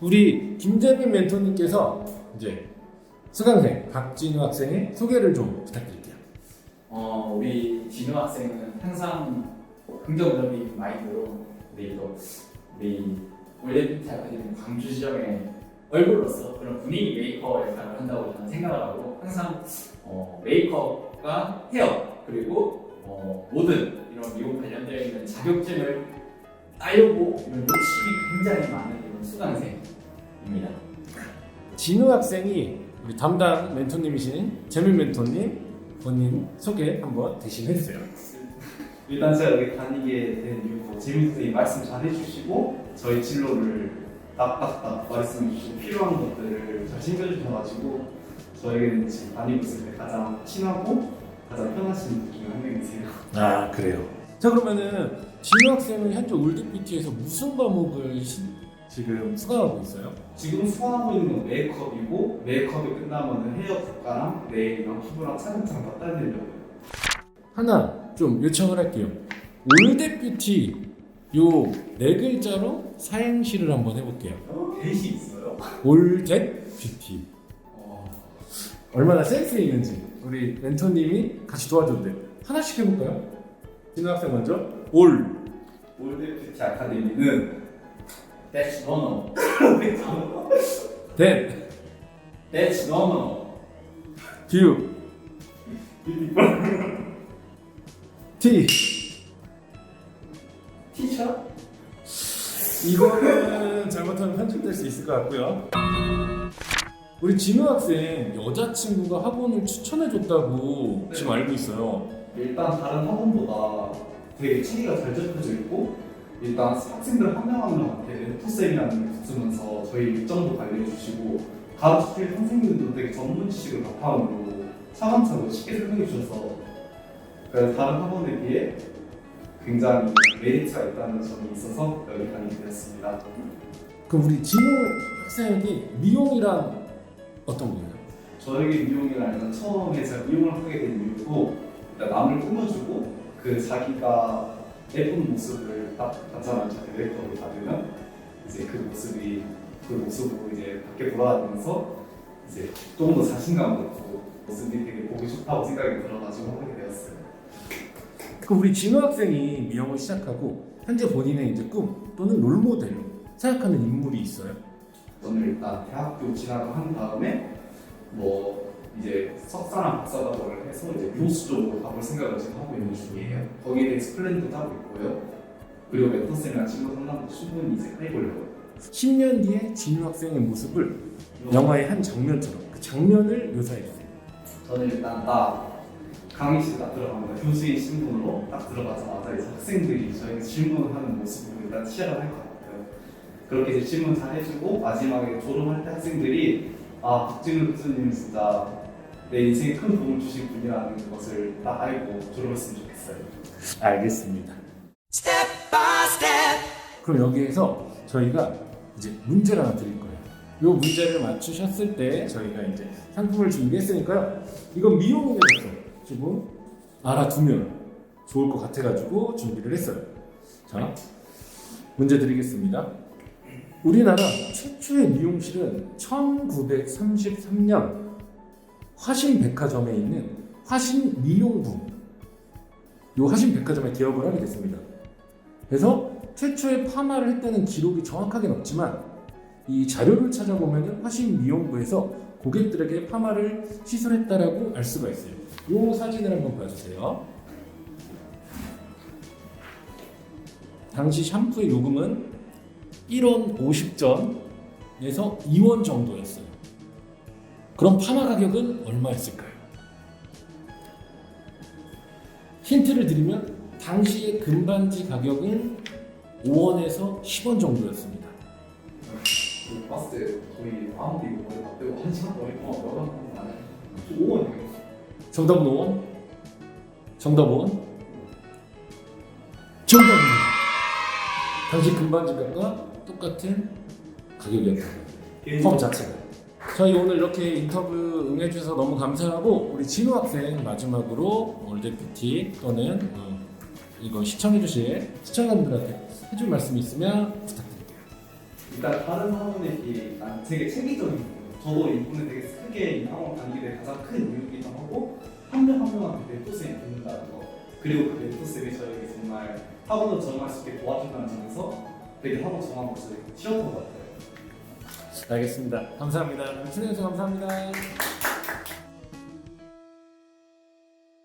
우리 김재민 멘토님께서 이제 수강생 박진우 학생의 소개를 좀 부탁드릴게요. 어, 우리 진우 학생은 항상 긍정적인 마인드로 우리 또 우리 올림피아 아카데미 광주 지점의 얼굴로서 그런 분위기 메이커 역할을 한다고 저는 생각을 하고 항상 어, 메이크업과 헤어 그리고 어, 모든 이런 미용 관련되어 있는 자격증을 따려고 이런 욕심이 굉장히 많은 수강생입니다. 진우 학생이 우리 담당 멘토님이신 재민 멘토님 본인 소개 한번 대신 해주세요. 일단 제가 여기 다니게 된 이유도 재민 선생님이 말씀 잘 해주시고 저희 진로를 딱딱딱 말씀해 주시고 필요한 것들을 잘 챙겨주셔가지고 저에게는 지금 다니고 있을 때 가장 친하고 가장 편하신 분 중에 한 명이세요. 아 그래요. 자 그러면은 진우 학생은 현재 올드뷰티에서 무슨 과목을 시- 지금 수강하고 있어요? 지금 수강하고 있는 건 메이크업이고 메이크업이 끝나면 헤어 국가랑 네일이랑 피부랑 차근차근 다 따내려고요. 하나 좀 요청을 할게요. 올드뷰티 요 네 글자로 사행시를 한번 해볼게요. 대시 있어요? 올댓뷰티 어, 얼마나 센스 있는지 우리 멘토님이 같이 돼요. 하나씩 해볼까요? 진우 학생 먼저 올 올드 뷰티 아카데미는 That's no 댓, That's no 뷰, 티. 티셔? 이거는 잘못하면 편집될 수 있을 것 같고요. 우리 진우 학생 여자친구가 학원을 추천해줬다고 네. 지금 알고 있어요. 일단 다른 학원보다 되게 체계가 잘 잡혀져 있고 일단 학생들 한 명 한 명한테 멘토쌤이라는 게 붙으면서 저희 일정도 관리해 주시고 가르치실 선생님들도 되게 전문 지식을 바탕으로 차근차근 쉽게 설명해 주셔서 그래서 다른 학원에 비해 굉장히 메리트가 있다는 점이 있어서 여기 다니게 되었습니다. 그럼 우리 진우 학생에게 미용이란 어떤 거예요? 저에게 미용이라는 처음에 제가 미용을 하게 된 이유도 일단 남을 꾸며주고 그 자기가 예쁜 모습을 딱 나타나는 메이크업을 받으면 이제 그 모습이 그 모습으로 이제 밖에 돌아다니면서 이제 조금 더 자신감을 얻고 모습이 되게 보기 좋다고 생각이 들어가지고 하게 되었어요. 그럼 우리 진우 학생이 미용을 시작하고 현재 본인의 이제 꿈 또는 롤모델로 생각하는 인물이 있어요? 저는 일단 대학교 진학을 한 다음에 뭐 이제 석사랑 박사과정을 해서 이제 교수 쪽으로 가볼 생각을 지금 하고 있는 중이에요. 거기에 대해서 플랜도 짜고 있고요. 그리고 멘토쌤이랑 친구 상담도 충분히 이제 해보려고요. 10년 뒤에 진우 학생의 모습을 영화의 한 장면처럼 그 장면을 묘사해주세요. 저는 일단 딱 강의실 딱 들어갑니다. 교수인 신분으로 딱 들어가자마자 이제 학생들이 저에게 질문하는 모습으로 일단 시작을 할 것 같아요. 그렇게 이제 질문 잘 해주고 마지막에 졸업할 때 학생들이 아 박진우 교수님 진짜 내 인생에 큰 도움을 주신 분이라는 것을 딱 알고 졸업했으면 좋겠어요. 알겠습니다. 그럼 여기에서 저희가 이제 문제를 하나 드릴 거예요. 이 문제를 맞추셨을 때 저희가 이제 상품을 준비했으니까요. 이건 미용인에 대해서 조금 알아두면 좋을 것 같아가지고 준비를 했어요. 자, 문제 드리겠습니다. 우리나라 최초의 미용실은 1933년 화신 백화점에 있는 화신 미용부 요 화신 백화점에 개업을 하게 됐습니다. 그래서 최초의 파마를 했다는 기록이 정확하게는 없지만 이 자료를 찾아보면 화신 미용부에서 고객들에게 파마를 시술했다라고 알 수가 있어요. 요 사진을 한번 봐주세요. 당시 샴푸의 요금은 1원 50전에서 2원 정도였어요. 그럼 파마 가격은 얼마였을까요? 힌트를 드리면 당시의 금반지 가격은 5원에서 10원 정도였습니다. 그 봤을 때 거의 아무도 이거 거의 다 빼고 한 시간 동안 동안 몇번 하는 거 아니에요? 5원이에요. 정답은 5원? 정답 5원? 정답입니다. 당시 금반지 값과 똑같은 가격이었다. 펌 자체가. 저희 오늘 이렇게 인터뷰 응해주셔서 너무 감사하고 우리 진우 학생 마지막으로 올드뷰티 또는 어, 이거 시청해주실 시청자분들한테 해줄 말씀 있으면 부탁드릴게요. 일단 다른 학원에 비해 일단 되게 체계적인 부분. 저도 이분에 되게 크게 이 학원 된 가장 큰 이유이기도 하고 한 명 한 명한테 멘토쌤이 붙는다는 거. 그리고 그 멘토쌤이 저에게 정말 학원을 정할 수 있게 도와준다는 점에서 되게 학원 정하는 것이 쉬웠던 것 같아요. 알겠습니다. 감사합니다. 출연해주셔서 감사합니다.